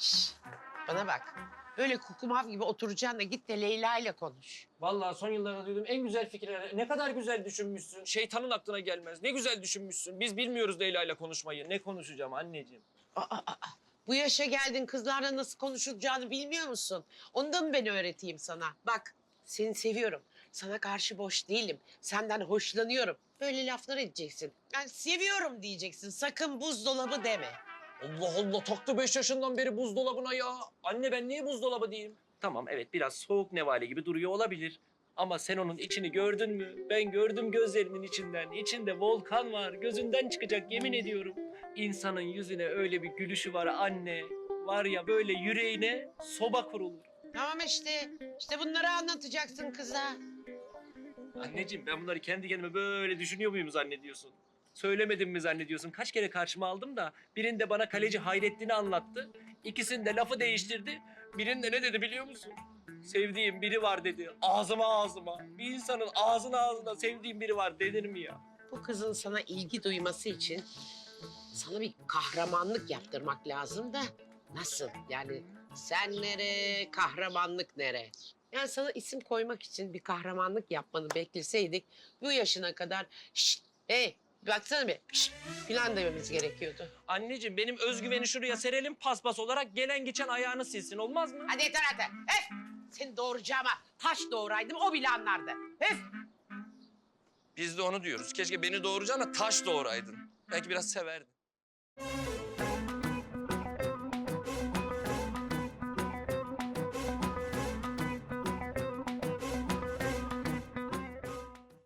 Şş, bana bak. Böyle kukumav gibi oturacağına git de Leyla ile konuş. Vallahi son yıllarda duyduğum en güzel fikirler. Ne kadar güzel düşünmüşsün. Şeytanın aklına gelmez. Ne güzel düşünmüşsün. Biz bilmiyoruz Leyla ile konuşmayı. Ne konuşacağım anneciğim? Aa, aa, aa. Bu yaşa geldin kızlarla nasıl konuşulacağını bilmiyor musun? Onu da mı ben öğreteyim sana? Bak seni seviyorum. Sana karşı boş değilim. Senden hoşlanıyorum. Böyle laflar edeceksin. Yani seviyorum diyeceksin. Sakın buzdolabı deme. Allah Allah taktı beş yaşından beri buzdolabına ya. Anne ben niye buzdolabı diyeyim? Tamam evet biraz soğuk nevale gibi duruyor olabilir. Ama sen onun içini gördün mü? Ben gördüm gözlerinin içinden. İçinde volkan var. Gözünden çıkacak yemin ediyorum. İnsanın yüzüne öyle bir gülüşü var anne. Var ya böyle yüreğine soba kurulur. Tamam işte. İşte bunları anlatacaksın kıza. Anneciğim ben bunları kendi kendime böyle düşünüyor muyum zannediyorsun? Söylemedim mi zannediyorsun? Kaç kere karşıma aldım da birinde bana kaleci Hayrettin'i anlattı. İkisinde lafı değiştirdi. Birinde ne dedi biliyor musun? Sevdiğim biri var dedi. Ağzıma ağzıma. Bir insanın ağzına ağzına sevdiğim biri var denir mi ya? Bu kızın sana ilgi duyması için sana bir kahramanlık yaptırmak lazım da nasıl? Yani sen nere, kahramanlık nere? Yani sana isim koymak için bir kahramanlık yapmanı bekleseydik bu yaşına kadar şşt, hey baksana bir şşt filan dememiz gerekiyordu. Anneciğim benim özgüveni şuraya serelim paspas olarak gelen geçen ayağını silsin olmaz mı? Hadi yeter artık. Öf! Seni doğuracağıma taş doğuraydım o bile anlardı. Öf! Biz de onu diyoruz. Keşke beni doğuracağına taş doğuraydın. Belki biraz severdin.